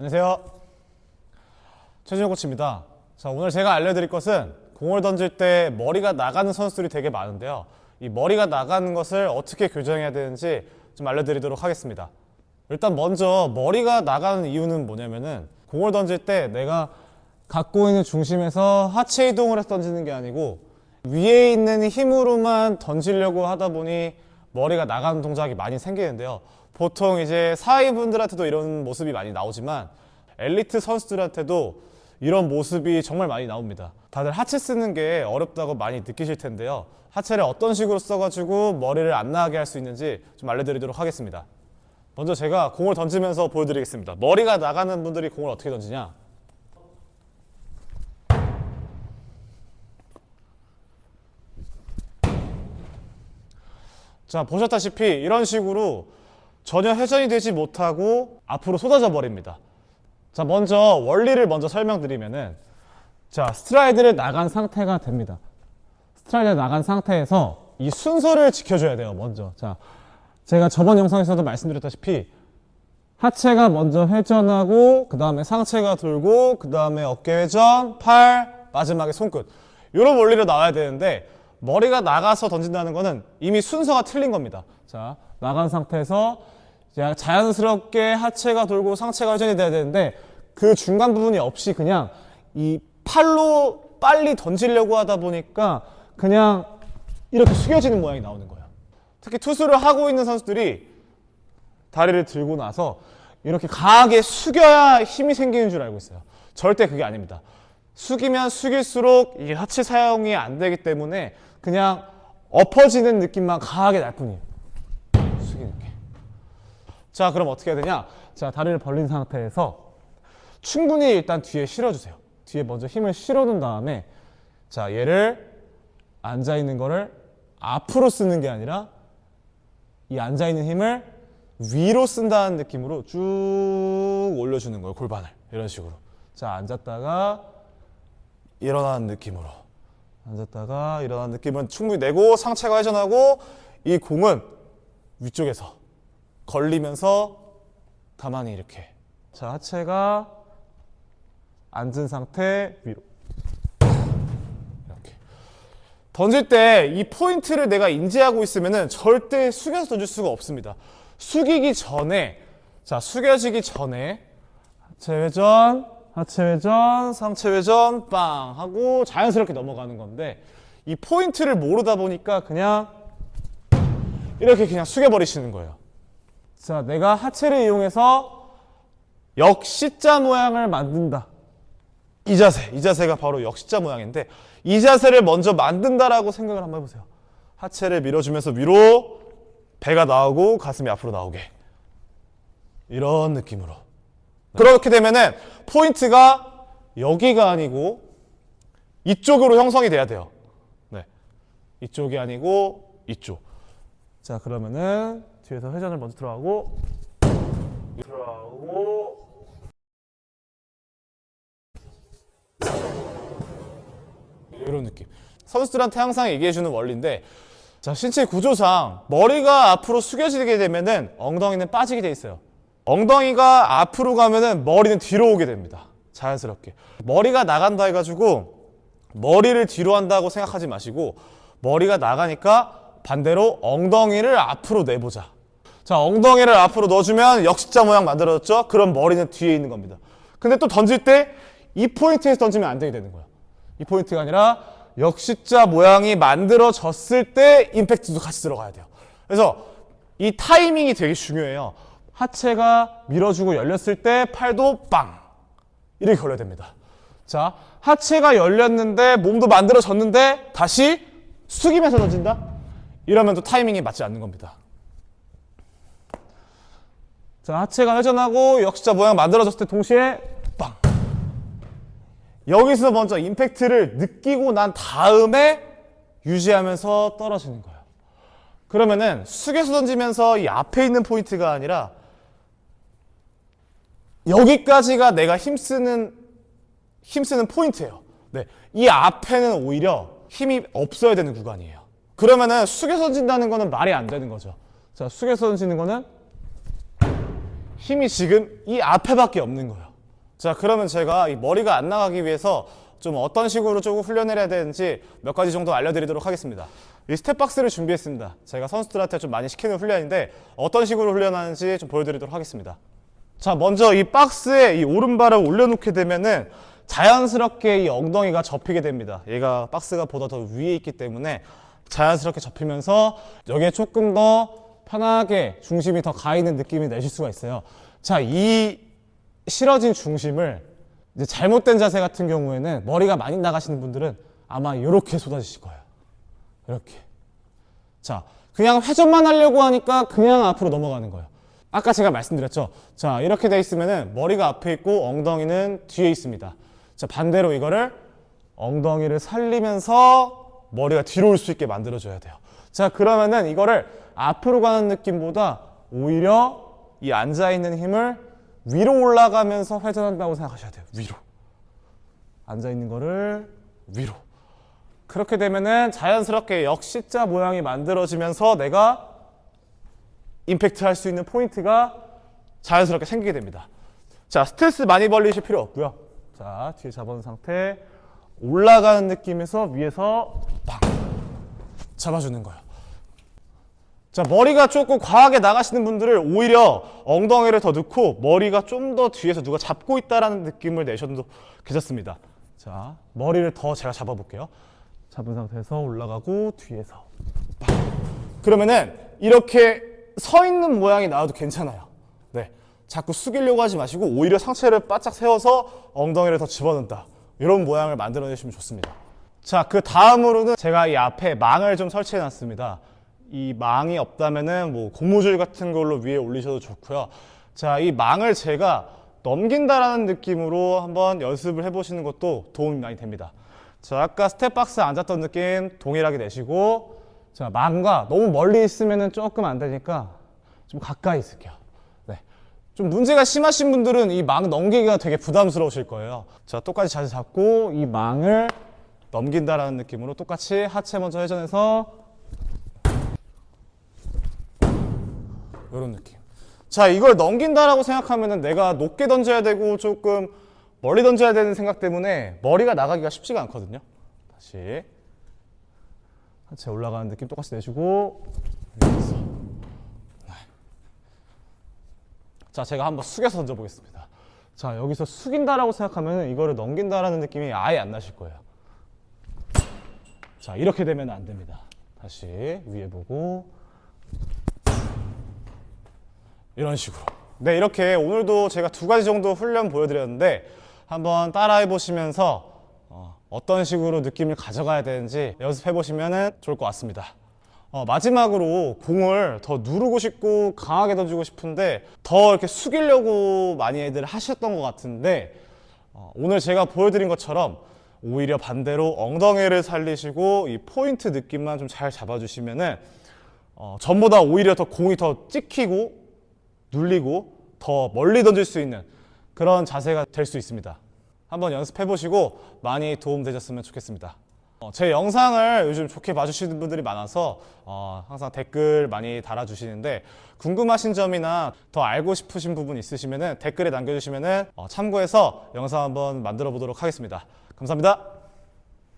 안녕하세요. 최준호 코치입니다. 자, 오늘 제가 알려드릴 것은 공을 던질 때 머리가 나가는 선수들이 되게 많은데요. 이 머리가 나가는 것을 어떻게 교정해야 되는지 좀 알려드리도록 하겠습니다. 일단 먼저 머리가 나가는 이유는 뭐냐면은 공을 던질 때 내가 갖고 있는 중심에서 하체 이동을 해서 던지는 게 아니고 위에 있는 힘으로만 던지려고 하다 보니 머리가 나가는 동작이 많이 생기는데요. 보통 이제 사위분들한테도 이런 모습이 많이 나오지만 엘리트 선수들한테도 이런 모습이 정말 많이 나옵니다. 다들 하체 쓰는 게 어렵다고 많이 느끼실 텐데요. 하체를 어떤 식으로 써가지고 머리를 안 나가게 할 수 있는지 좀 알려드리도록 하겠습니다. 먼저 제가 공을 던지면서 보여드리겠습니다. 머리가 나가는 분들이 공을 어떻게 던지냐? 자, 보셨다시피 이런 식으로 전혀 회전이 되지 못하고 앞으로 쏟아져 버립니다. 자, 먼저 원리를 먼저 설명드리면은 자, 스트라이드를 나간 상태가 됩니다. 스트라이드를 나간 상태에서 이 순서를 지켜줘야 돼요, 먼저. 자, 제가 저번 영상에서도 말씀드렸다시피 하체가 먼저 회전하고 그 다음에 상체가 돌고 그 다음에 어깨 회전, 팔, 마지막에 손끝 이런 원리로 나와야 되는데 머리가 나가서 던진다는 거는 이미 순서가 틀린 겁니다. 자, 나간 상태에서 자연스럽게 하체가 돌고 상체가 회전이 돼야 되는데 그 중간 부분이 없이 그냥 이 팔로 빨리 던지려고 하다 보니까 그냥 이렇게 숙여지는 모양이 나오는 거예요. 특히 투수를 하고 있는 선수들이 다리를 들고 나서 이렇게 강하게 숙여야 힘이 생기는 줄 알고 있어요. 절대 그게 아닙니다. 숙이면 숙일수록 이게 하체 사용이 안 되기 때문에 그냥 엎어지는 느낌만 강하게 날 뿐이에요. 숙이는 게. 자, 그럼 어떻게 해야 되냐? 자, 다리를 벌린 상태에서 충분히 일단 뒤에 실어주세요. 뒤에 먼저 힘을 실어둔 다음에 자, 얘를 앉아 있는 거를 앞으로 쓰는 게 아니라 이 앉아 있는 힘을 위로 쓴다는 느낌으로 쭉 올려주는 거예요. 골반을 이런 식으로. 자, 앉았다가 일어나는 느낌으로. 앉았다가 일어나는 느낌은 충분히 내고 상체가 회전하고 이 공은 위쪽에서 걸리면서 가만히 이렇게. 자, 하체가 앉은 상태 위로. 이렇게. 던질 때 이 포인트를 내가 인지하고 있으면은 절대 숙여서 던질 수가 없습니다. 숙이기 전에, 자, 숙여지기 전에 하체 회전, 하체 회전, 상체 회전, 빵 하고 자연스럽게 넘어가는 건데 이 포인트를 모르다 보니까 그냥 이렇게 그냥 숙여버리시는 거예요. 자, 내가 하체를 이용해서 역시자 모양을 만든다. 이 자세, 이 자세가 바로 역시자 모양인데 이 자세를 먼저 만든다라고 생각을 한번 해보세요. 하체를 밀어주면서 위로 배가 나오고 가슴이 앞으로 나오게 이런 느낌으로 그렇게 되면은 포인트가 여기가 아니고 이쪽으로 형성이 돼야 돼요. 네, 이쪽이 아니고 이쪽. 자 그러면은 뒤에서 회전을 먼저 들어가고 들어가고 이런 느낌. 선수들한테 항상 얘기해주는 원리인데, 자, 신체 구조상 머리가 앞으로 숙여지게 되면은 엉덩이는 빠지게 돼 있어요. 엉덩이가 앞으로 가면은 머리는 뒤로 오게 됩니다. 자연스럽게. 머리가 나간다 해가지고 머리를 뒤로 한다고 생각하지 마시고 머리가 나가니까 반대로 엉덩이를 앞으로 내보자. 자, 엉덩이를 앞으로 넣어주면 역시자 모양 만들어졌죠? 그럼 머리는 뒤에 있는 겁니다. 근데 또 던질 때 이 포인트에서 던지면 안 되게 되는 거예요. 이 포인트가 아니라 역시자 모양이 만들어졌을 때 임팩트도 같이 들어가야 돼요. 그래서 이 타이밍이 되게 중요해요. 하체가 밀어주고 열렸을 때 팔도 빵! 이렇게 걸려야 됩니다. 자, 하체가 열렸는데 몸도 만들어졌는데 다시 숙이면서 던진다? 이러면 또 타이밍이 맞지 않는 겁니다. 자, 하체가 회전하고 역시자 모양 만들어졌을 때 동시에 빵! 여기서 먼저 임팩트를 느끼고 난 다음에 유지하면서 떨어지는 거예요. 그러면은 숙여서 던지면서 이 앞에 있는 포인트가 아니라 여기까지가 내가 힘쓰는 힘쓰는 포인트예요. 네. 이 앞에는 오히려 힘이 없어야 되는 구간이에요. 그러면은 숙여서 던진다는 거는 말이 안 되는 거죠. 자, 숙여서 던지는 거는 힘이 지금 이 앞에밖에 없는 거예요. 자, 그러면 제가 이 머리가 안 나가기 위해서 좀 어떤 식으로 조금 훈련을 해야 되는지 몇 가지 정도 알려드리도록 하겠습니다. 이 스텝박스를 준비했습니다. 제가 선수들한테 좀 많이 시키는 훈련인데 어떤 식으로 훈련하는지 좀 보여드리도록 하겠습니다. 자, 먼저 이 박스에 이 오른발을 올려놓게 되면은 자연스럽게 이 엉덩이가 접히게 됩니다. 얘가 박스가 보다 더 위에 있기 때문에 자연스럽게 접히면서 여기에 조금 더 편하게 중심이 더 가 있는 느낌이 내실 수가 있어요. 자, 이 실어진 중심을 이제 잘못된 자세 같은 경우에는 머리가 많이 나가시는 분들은 아마 이렇게 쏟아지실 거예요. 이렇게. 자, 그냥 회전만 하려고 하니까 그냥 앞으로 넘어가는 거예요. 아까 제가 말씀드렸죠. 자, 이렇게 돼 있으면은 머리가 앞에 있고 엉덩이는 뒤에 있습니다. 자, 반대로 이거를 엉덩이를 살리면서 머리가 뒤로 올 수 있게 만들어줘야 돼요. 자, 그러면은 이거를 앞으로 가는 느낌보다 오히려 이 앉아있는 힘을 위로 올라가면서 회전한다고 생각하셔야 돼요. 위로. 앉아있는 거를 위로. 그렇게 되면은 자연스럽게 역시자 모양이 만들어지면서 내가 임팩트 할 수 있는 포인트가 자연스럽게 생기게 됩니다. 자, 스트레스 많이 벌리실 필요 없고요. 자, 뒤에 잡아놓은 상태 올라가는 느낌에서 위에서 팍 잡아주는 거예요. 자, 머리가 조금 과하게 나가시는 분들을 오히려 엉덩이를 더 넣고 머리가 좀 더 뒤에서 누가 잡고 있다라는 느낌을 내셔도 괜찮습니다. 자, 머리를 더 제가 잡아볼게요. 잡은 상태에서 올라가고 뒤에서 팍. 그러면은 이렇게 서 있는 모양이 나와도 괜찮아요. 네. 자꾸 숙이려고 하지 마시고 오히려 상체를 바짝 세워서 엉덩이를 더 집어넣는다. 이런 모양을 만들어내시면 좋습니다. 자, 그 다음으로는 제가 이 앞에 망을 좀 설치해 놨습니다. 이 망이 없다면은 뭐 고무줄 같은 걸로 위에 올리셔도 좋고요. 자, 이 망을 제가 넘긴다라는 느낌으로 한번 연습을 해보시는 것도 도움이 많이 됩니다. 자, 아까 스텝박스 앉았던 느낌 동일하게 내시고 자, 망과 너무 멀리 있으면은 조금 안 되니까 좀 가까이 있을게요. 네. 좀 문제가 심하신 분들은 이 망 넘기기가 되게 부담스러우실 거예요. 자, 똑같이 자세 잡고 이 망을 넘긴다라는 느낌으로 똑같이 하체 먼저 회전해서 이런 느낌. 자, 이걸 넘긴다라고 생각하면은 내가 높게 던져야 되고 조금 멀리 던져야 되는 생각 때문에 머리가 나가기가 쉽지가 않거든요. 다시 하체 올라가는 느낌 똑같이 내주고 여기서. 네. 자, 제가 한번 숙여서 던져보겠습니다. 자, 여기서 숙인다라고 생각하면 이거를 넘긴다라는 느낌이 아예 안 나실 거예요. 자, 이렇게 되면 안 됩니다. 다시 위에 보고 이런 식으로. 네, 이렇게 오늘도 제가 두 가지 정도 훈련 보여드렸는데 한번 따라해 보시면서 어, 어떤 식으로 느낌을 가져가야 되는지 연습해 보시면 좋을 것 같습니다. 어, 마지막으로 공을 더 누르고 싶고 강하게 던지고 싶은데 더 이렇게 숙이려고 많이 애들 하셨던 것 같은데 어, 오늘 제가 보여드린 것처럼 오히려 반대로 엉덩이를 살리시고 이 포인트 느낌만 좀 잘 잡아주시면은 어, 전보다 오히려 더 공이 더 찍히고 눌리고 더 멀리 던질 수 있는 그런 자세가 될 수 있습니다. 한번 연습해 보시고 많이 도움 되셨으면 좋겠습니다. 어, 제 영상을 요즘 좋게 봐주시는 분들이 많아서 어, 항상 댓글 많이 달아주시는데 궁금하신 점이나 더 알고 싶으신 부분 있으시면 댓글에 남겨주시면 참고해서 영상 한번 만들어 보도록 하겠습니다. 감사합니다.